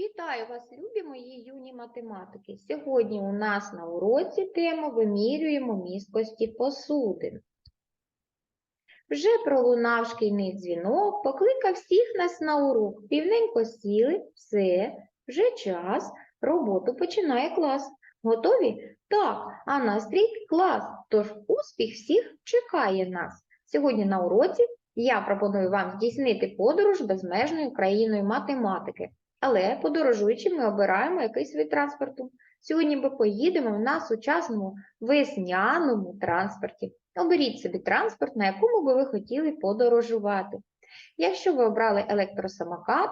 Вітаю вас, любі мої юні математики. Сьогодні у нас на уроці тема вимірюємо місткості посудин. Вже пролунав шкільний дзвінок, покликав всіх нас на урок. Півненько сіли, все, вже час, роботу починає клас. Готові? Так, а настрій клас, тож успіх всіх чекає нас. Сьогодні на уроці я пропоную вам здійснити подорож безмежною країною математики. Але подорожуючи, ми обираємо якийсь вид транспорту. Сьогодні ми поїдемо на сучасному весняному транспорті. Оберіть собі транспорт, на якому би ви хотіли подорожувати. Якщо ви обрали електросамокат,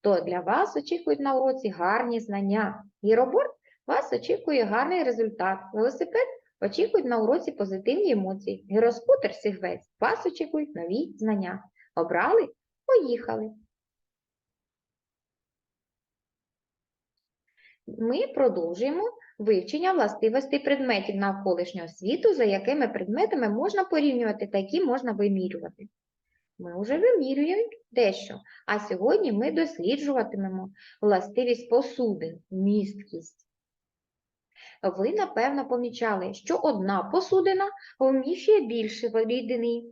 то для вас очікують на уроці гарні знання. Гіроборд вас очікує гарний результат. Велосипед очікують на уроці позитивні емоції. Гіроскутер Сігвець вас очікують нові знання. Обрали? Поїхали! Ми продовжуємо вивчення властивостей предметів навколишнього світу, за якими предметами можна порівнювати, такі можна вимірювати. Ми вже вимірюємо дещо, а сьогодні ми досліджуватимемо властивість посудин, місткість. Ви, напевно, помічали, що одна посудина вміщує більше рідини,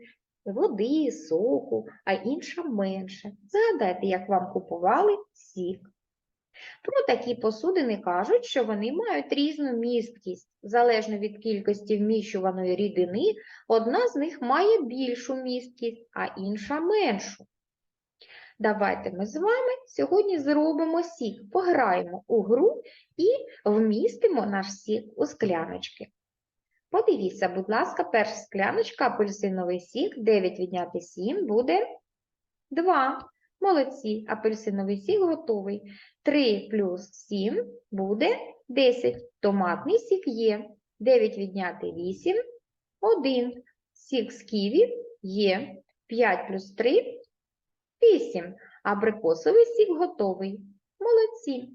води, соку, а інша менше. Згадайте, як вам купували сік. Про такі посудини кажуть, що вони мають різну місткість. Залежно від кількості вміщуваної рідини, одна з них має більшу місткість, а інша меншу. Давайте ми з вами сьогодні зробимо сік, пограємо у гру і вмістимо наш сік у скляночки. Подивіться, будь ласка, перша скляночка, апельсиновий сік, 9 відняти 7 буде 2. Молодці, апельсиновий сік готовий. 3 плюс 7 буде 10. Томатний сік є. 9 відняти 8 – 1. Сік з ківі є. 5 плюс 3 – 8. Абрикосовий сік готовий. Молодці.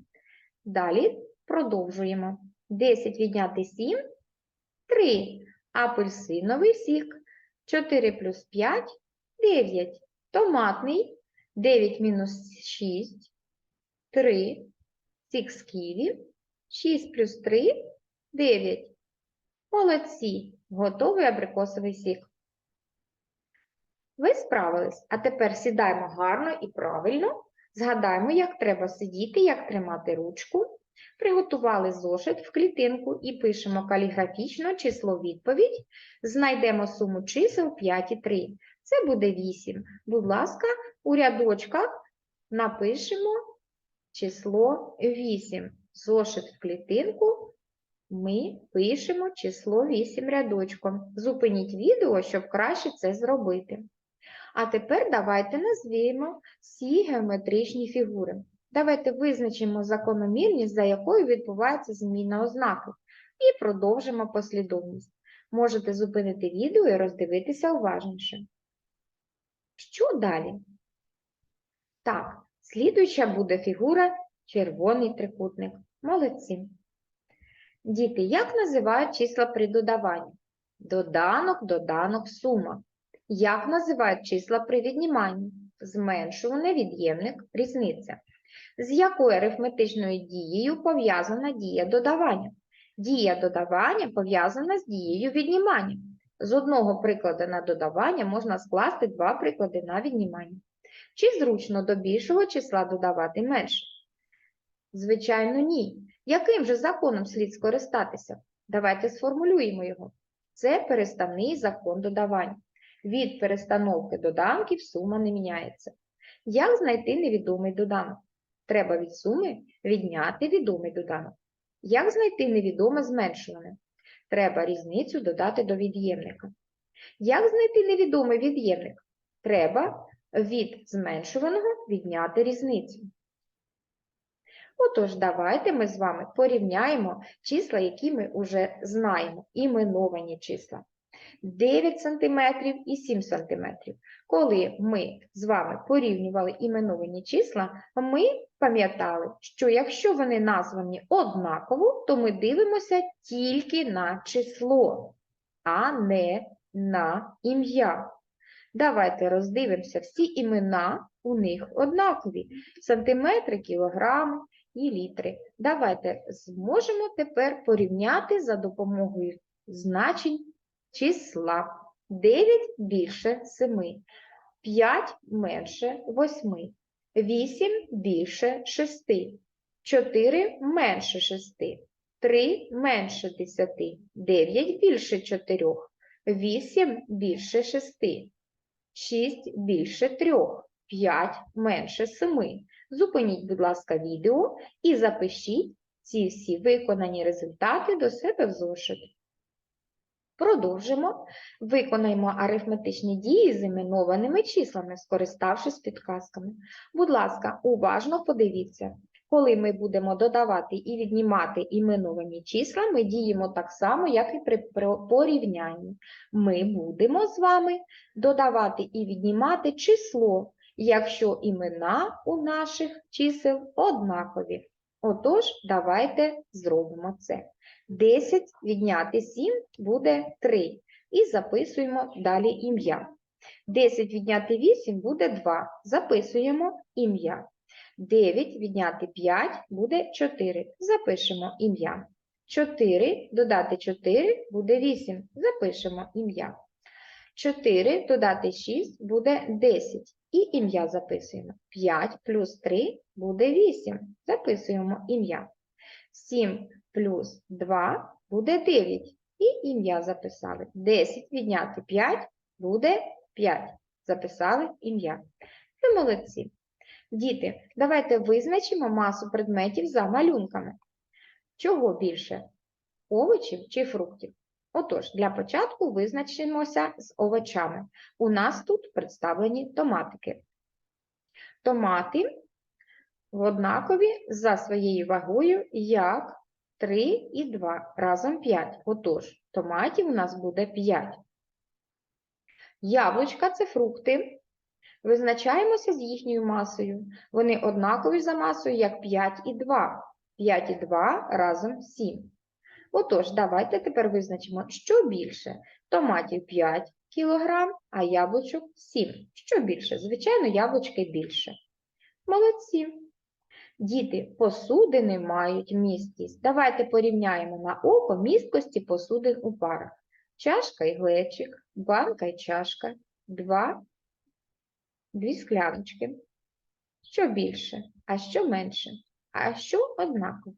Далі продовжуємо. 10 відняти 7 – 3. Апельсиновий сік. 4 плюс 5 – 9. Томатний 9 мінус 6 – 3. Сік з ківі. 6 плюс 3 – 9. Молодці. Готовий абрикосовий сік. Ви справились, а тепер сідаємо гарно і правильно. Згадаємо, як треба сидіти, як тримати ручку. Приготували зошит в клітинку і пишемо каліграфічно число відповідь. Знайдемо суму чисел 5 і 3. Це буде 8. Будь ласка, у рядочках напишемо число 8. Зошит в клітинку ми пишемо число 8 рядочком. Зупиніть відео, щоб краще це зробити. А тепер давайте назвемо всі геометричні фігури. Давайте визначимо закономірність, за якою відбувається зміна ознаки, і продовжимо послідовність. Можете зупинити відео і роздивитися уважніше. Що далі? Так, слідуюча буде фігура червоний трикутник. Молодці. Діти, як називають числа при додаванні? Доданок, доданок, сума. Як називають числа при відніманні? Зменшуване, від'ємник, різниця. З якою арифметичною дією пов'язана дія додавання? Дія додавання пов'язана з дією віднімання. З одного прикладу на додавання можна скласти два приклади на віднімання. Чи зручно до більшого числа додавати менше? Звичайно, ні. Яким же законом слід скористатися? Давайте сформулюємо його. Це переставний закон додавання. Від перестановки доданків сума не міняється. Як знайти невідомий доданок? Треба від суми відняти відомий доданок. Як знайти невідоме зменшуване? Треба різницю додати до від'ємника. Як знайти невідомий від'ємник? Треба від зменшуваного відняти різницю. Отож, давайте ми з вами порівняємо числа, які ми вже знаємо, іменовані числа. 9 см і 7 см. Коли ми з вами порівнювали іменовані числа, ми пам'ятали, що якщо вони названі однаково, то ми дивимося тільки на число, а не на ім'я. Давайте роздивимося всі імена, у них однакові. Сантиметри, кілограми, і літри. Давайте зможемо тепер порівняти за допомогою значень числа. 9 більше 7, 5 менше 8, 8 більше 6, 4 менше 6, 3 менше 10, 9 більше 4, 8 більше 6, 6 більше 3, 5 менше 7. Зупиніть, будь ласка, відео і запишіть ці всі виконані результати до себе в зошит. Продовжимо. Виконаємо арифметичні дії з іменованими числами, скориставшись підказками. Будь ласка, уважно подивіться. Коли ми будемо додавати і віднімати іменовані числа, ми діємо так само, як і при порівнянні. Ми будемо з вами додавати і віднімати число, якщо імена у наших чисел однакові. Отож, давайте зробимо це. 10 відняти 7 буде 3. І записуємо далі ім'я. 10 відняти 8 буде 2. Записуємо ім'я. 9 відняти 5 буде 4. Запишемо ім'я. 4 додати 4 буде 8. Запишемо ім'я. 4 додати 6 буде 10. І ім'я записуємо. 5 плюс 3 буде 8. Записуємо ім'я. 7 плюс 2 буде 9. І ім'я записали. 10 відняти 5 буде 5. Записали ім'я. Ви молодці. Діти, давайте визначимо масу предметів за малюнками. Чого більше? Овочів чи фруктів? Отож, для початку визначимося з овочами. У нас тут представлені томатики. Томати однакові за своєю вагою як 3 і 2, разом 5. Отож, томатів у нас буде 5. Яблучка – це фрукти. Визначаємося з їхньою масою. Вони однакові за масою, як 5 і 2. 5 і 2 разом 7. Отож, давайте тепер визначимо, що більше. Томатів 5 кг, а яблучок 7. Що більше? Звичайно, яблучки більше. Молодці. Діти, посудини мають місткість. Давайте порівняємо на око місткості посудин у парах. Чашка і глечик, банка і чашка, два, дві скляночки. Що більше, а що менше, а що однаково.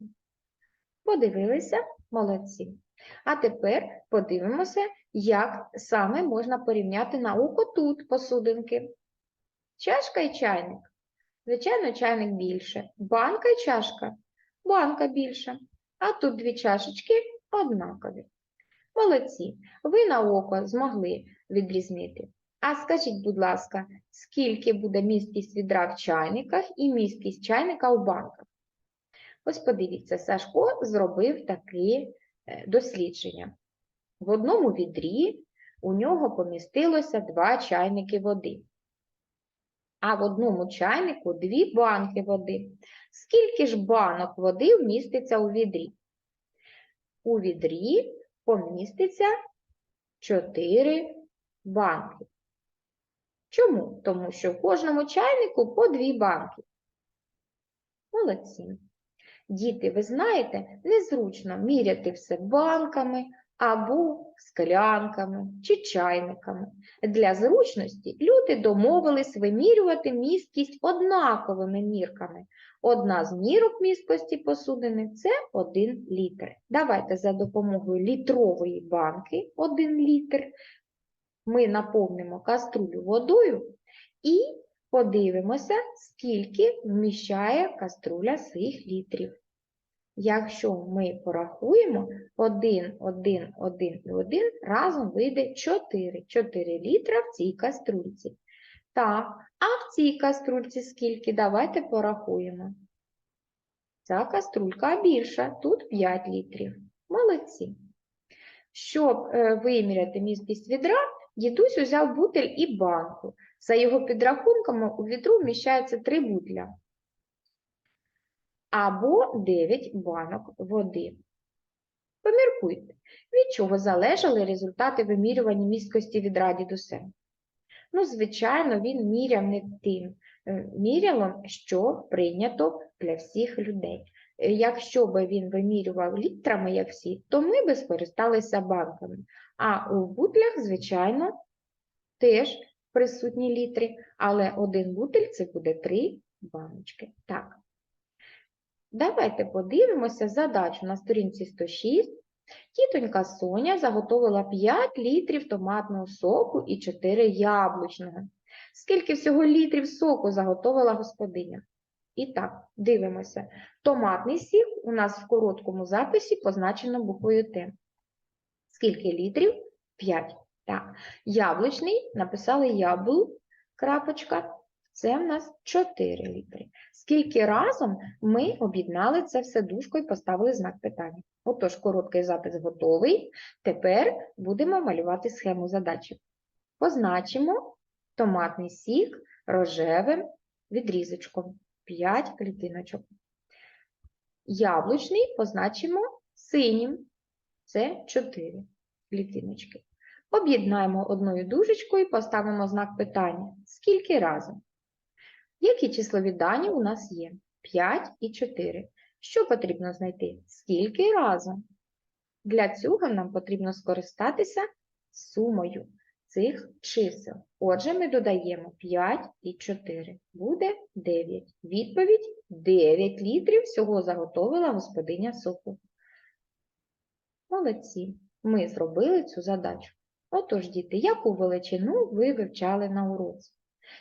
Подивилися? Молодці. А тепер подивимося, як саме можна порівняти на око тут посудинки. Чашка і чайник. Звичайно, чайник більше. Банка і чашка. Банка більша. А тут дві чашечки однакові. Молодці. Ви на око змогли відрізнити. А скажіть, будь ласка, скільки буде місткість відра в чайниках і місткість чайника у банках? Ось подивіться, Сашко зробив таке дослідження. В одному відрі у нього помістилося два чайники води, а в одному чайнику дві банки води. Скільки ж банок води вміститься у відрі? У відрі поміститься 4 банки. Чому? Тому що в кожному чайнику по дві банки. Молодці. Діти, ви знаєте, незручно міряти все банками або склянками чи чайниками. Для зручності люди домовились вимірювати місткість однаковими мірками. Одна з мірок місткості посудини – це 1 літр. Давайте за допомогою літрової банки 1 літр ми наповнимо каструлю водою і подивимося, скільки вміщає каструля цих літрів. Якщо ми порахуємо 1, 1, 1 і 1, разом вийде 4. 4 літра в цій каструльці. Так, а в цій каструльці скільки? Давайте порахуємо. Ця каструлька більша, тут 5 літрів. Молодці. Щоб е, виміряти місткість відра, дідусь узяв бутель і банку. За його підрахунками, у відру вміщається 3 бутля або 9 банок води. Поміркуйте, від чого залежали результати вимірювання місткості відра дідусем. Ну, звичайно, він міряв не тим, е, мірялом, що прийнято для всіх людей. Е, Якщо би він вимірював літрами, як всі, то ми би скористалися банками. А у бутлях, звичайно, теж присутні літри, але один бутиль це буде три баночки. Так. Давайте подивимося задачу на сторінці 106. Тітонька Соня заготовила 5 літрів томатного соку і 4 яблучного. Скільки всього літрів соку заготовила господиня? І так, дивимося. Томатний сік у нас в короткому записі позначено буквою Т. Скільки літрів? 5. Так. Яблучний написали яблу, крапочка. Це в нас 4 літри. Скільки разом ми об'єднали це все дужкою і поставили знак питання. Отож, короткий запис готовий. Тепер будемо малювати схему задачі. Позначимо томатний сік рожевим відрізочком. 5 клітиночок. Яблучний позначимо синім. Це 4 клітиночки. Об'єднаємо одною дужечкою і поставимо знак питання. Скільки разом? Які числові дані у нас є? 5 і 4. Що потрібно знайти? Скільки разом? Для цього нам потрібно скористатися сумою цих чисел. Отже, ми додаємо 5 і 4. Буде 9. Відповідь 9 літрів всього заготовила господиня соку. Молодці. Ми зробили цю задачу. Отож, діти, яку величину ви вивчали на уроці?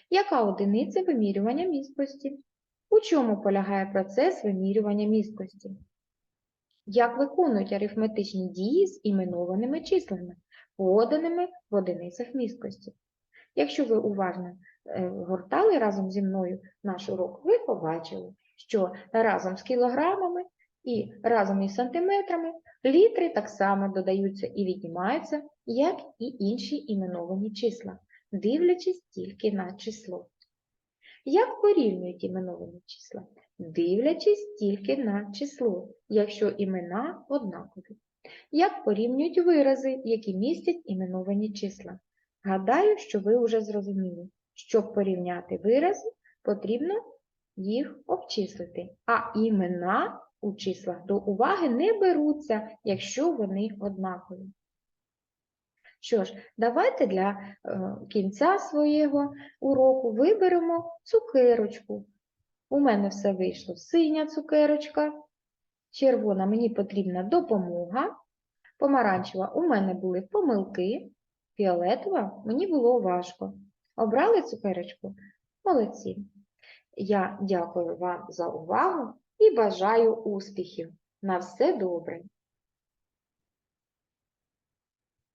Яка одиниця вимірювання місткості? У чому полягає процес вимірювання місткості? Як виконують арифметичні дії з іменованими числами, поданими в одиницях місткості? Якщо ви уважно е, гортали разом зі мною наш урок, ви побачили, що разом з кілограмами і разом із сантиметрами літри так само додаються і віднімаються, як і інші іменовані числа, дивлячись тільки на число. Як порівнюють іменовані числа? Дивлячись тільки на число, якщо імена однакові. Як порівнюють вирази, які містять іменовані числа? Гадаю, що ви вже зрозуміли, щоб порівняти вирази, потрібно їх обчислити, а імена у числах до уваги не беруться, якщо вони однакові. Що ж, давайте для е, кінця свого уроку виберемо цукерочку. У мене все вийшло синя цукерочка, червона мені потрібна допомога, помаранчева у мене були помилки, фіолетова мені було важко. Обрали цукерочку? Молодці. Я дякую вам за увагу і бажаю успіхів. На все добре!